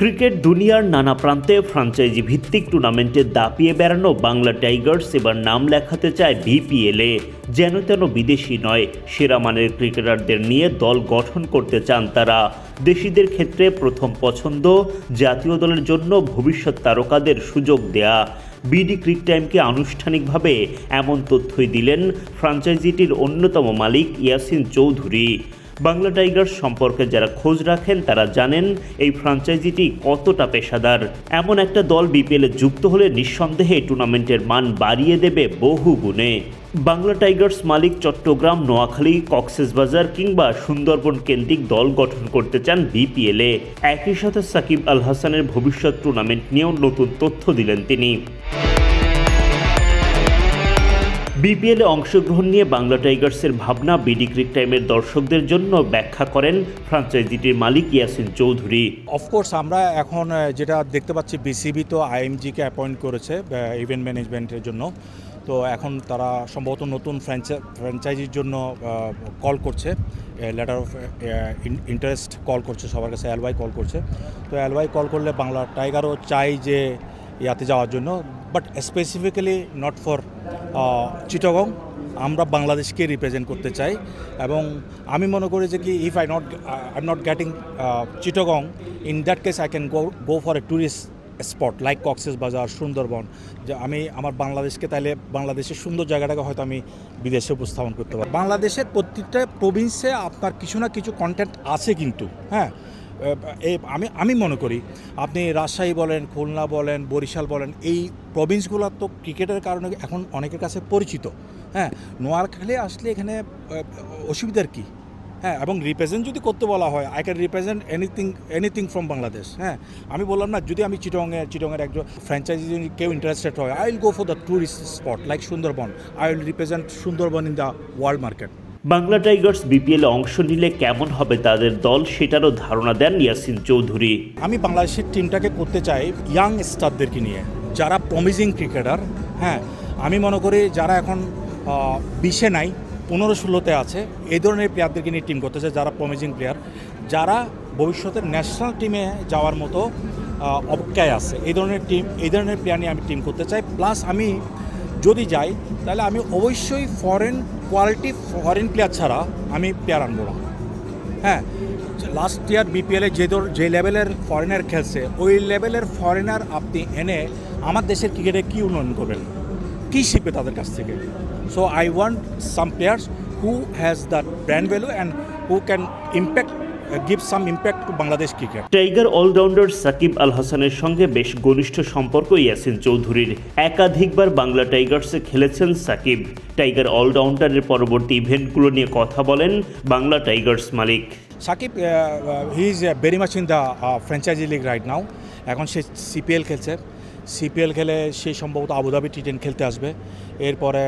Cricket দুনিয়ার নানা প্রান্তে ফ্রাঞ্চাইজি ভিত্তিক টুর্নামেন্টে দাপিয়ে বেড়ানো বাংলা টাইগার্স এবার নাম লেখাতে চায় বিপিএলে যেন তেন বিদেশি নয়, সেরা মানের ক্রিকেটারদের নিয়ে দল গঠন করতে চান তারা। দেশিদের ক্ষেত্রে প্রথম পছন্দ, জাতীয় দলের জন্য ভবিষ্যৎ তারকাদের সুযোগ দেয়া। বিডি ক্রিক টাইমকে আনুষ্ঠানিকভাবে এমন তথ্যই দিলেন ফ্রাঞ্চাইজিটির অন্যতম মালিক ইয়াসিন চৌধুরী। বাংলা টাইগার্স সম্পর্কে যারা খোঁজ রাখেন, তারা জানেন এই ফ্রাঞ্চাইজিটি কতটা পেশাদার। এমন একটা দল বিপিএলে যুক্ত হলে নিঃসন্দেহে টুর্নামেন্টের মান বাড়িয়ে দেবে বহু গুণে। বাংলা টাইগার্স মালিক চট্টগ্রাম, নোয়াখালী কক্সেসবাজার কিংবা সুন্দরবন কেন্দ্রিক দল গঠন করতে চান বিপিএলে একই সাথে সাকিব আল হাসানের ভবিষ্যৎ টুর্নামেন্ট নিয়েও নতুন তথ্য দিলেন তিনি। বিপিএলে অংশগ্রহণ নিয়ে বাংলা টাইগার্সের ভাবনা বিডি ক্রিক টাইমের দর্শকদের জন্য ব্যাখ্যা করেন ফ্রাঞ্চাইজিটির মালিক ইয়াসিন চৌধুরী। অফকোর্স আমরা এখন যেটা দেখতে পাচ্ছি বিসিবি তো আইএমজিকে অ্যাপয়েন্ট করেছে ইভেন্ট ম্যানেজমেন্টের জন্য। তো এখন তারা সম্ভবত নতুন ফ্র্যাঞ্চাইজির জন্য কল করছে। লেটার অফ ইন্টারেস্ট কল করছে, সবার কাছে এলওয়াই কল করছে। তো এলওয়াই কল করলে বাংলা টাইগারও চাই যে ইয়াতে যাওয়ার জন্য but specifically not for Chittagong আমরা বাংলাদেশকে রিপ্রেজেন্ট করতে চাই। এবং আমি মনে করি যে কি if I not I am not getting Chittagong in that case I can go go for a tourist spot like Cox's Bazar Sundarban যে আমি আমার বাংলাদেশকে তাইলে বাংলাদেশের সুন্দর জায়গাটাকে হয়তো আমি বিদেশে উপস্থাপন করতে পারি বাংলাদেশের প্রত্যেকটা প্রভিন্সে আপনার কিছু না কিছু কন্টেন্ট আছে কিন্তু হ্যাঁ? আমি আমি মনে করি, আপনি রাজশাহী বলেন, খুলনা বলেন, বরিশাল বলেন, এই প্রভিন্সগুলো তো ক্রিকেটের কারণে এখন অনেকের কাছে পরিচিত। হ্যাঁ নোয়াখালী আসলে এখানে অসুবিধার কী? হ্যাঁ এবং রিপ্রেজেন্ট যদি করতে বলা হয় I can represent anything anything from Bangladesh হ্যাঁ আমি বললাম না, যদি আমি চিটংয়ের চিটংয়ের একজন ফ্র্যাঞ্চাইজি যদি কেউ ইন্টারেস্টেড হয় I will go for the tourist spot like Sundarban I will represent Sundarban in the world market Bangla Tigers বিপিএলে অংশ নিলে কেমন হবে তাদের দল সেটারও ধারণা দেন ইয়াসিন চৌধুরী। আমি বাংলাদেশের টিমটাকে করতে চাই ইয়াং স্টারদেরকে নিয়ে, যারা প্রমিজিং ক্রিকেটার হ্যাঁ আমি মনে করি যারা এখন বিশে নাই, পনেরো ষোলোতে আছে, এই ধরনের প্লেয়ারদেরকে নিয়ে টিম করতে চাই যারা প্রমিজিং প্লেয়ার যারা ভবিষ্যতের ন্যাশনাল টিমে যাওয়ার মতো অপেক্ষায় আছে। এই ধরনের টিম এই ধরনের প্লেয়ার নিয়ে আমি টিম করতে চাই প্লাস আমি যদি যাই, তাহলে আমি অবশ্যই ফরেন কোয়ালিটি ফরেন প্লেয়ার ছাড়া আমি প্লেয়ার আনব না। হ্যাঁ লাস্ট ইয়ার বিপিএলে যে ধর, যে লেভেলের ফরেনার খেলছে, ওই লেভেলের ফরেনার আপনি এনে আমার দেশের ক্রিকেটে কী উন্নয়ন করবেন? কী শিখবে তাদের কাছ থেকে? So I want some players who has the brand value and who can impact give some impact to Bangladesh cricket tiger allrounder Sakib Al হাসানের সঙ্গে বেশ ঘনিষ্ঠ সম্পর্ক ইয়াসিন চৌধুরীর। একাধিকবার বাংলা টাইগার্সে খেলেছেন সাকিব। টাইগার অলরাউন্ডারের পরবর্তী ইভেন্টগুলো নিয়ে কথা বলেন Bangla Tigers Malik. Sakib he is very much in the franchise league right now এখন সে সিপিএল খেলছে। সিপিএল খেলে সে সম্ভবত আবুধাবি টি টেন খেলতে আসবে। এরপরে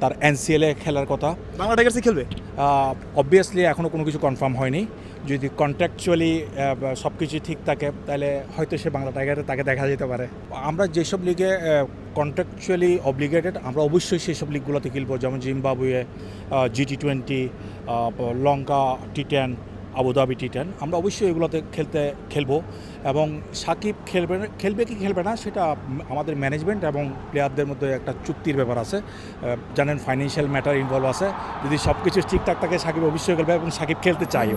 তার এনসিএলে খেলার কথা। বাংলা টাইগার্সে খেলবে? অবভিয়াসলি এখনও কোনো কিছু কনফার্ম হয়নি। যদি কন্ট্রাকচুয়ালি সব কিছু ঠিক থাকে তাহলে হয়তো সে বাংলা টাইগারে তাকে দেখা যেতে পারে। আমরা যেসব লিগে কন্ট্রাকচুয়ালি অব্লিগেটেড আমরা অবশ্যই সেই সব লিগগুলোতে খেলব। যেমন Zimbabwe GT twenty Lanka T ten Abu Dhabi T ten আমরা অবশ্যই এগুলোতে খেলতে, খেলব এবং সাকিব খেলবে খেলবে কি খেলবে না সেটা আমাদের ম্যানেজমেন্ট এবং প্লেয়ারদের মধ্যে একটা চুক্তির ব্যাপার আছে। জানেন ফাইন্যান্সিয়াল ম্যাটার ইনভলভ আছে। যদি সব কিছু ঠিকঠাক থাকে, সাকিব অবশ্যই খেলবে এবং সাকিব খেলতে চাইও।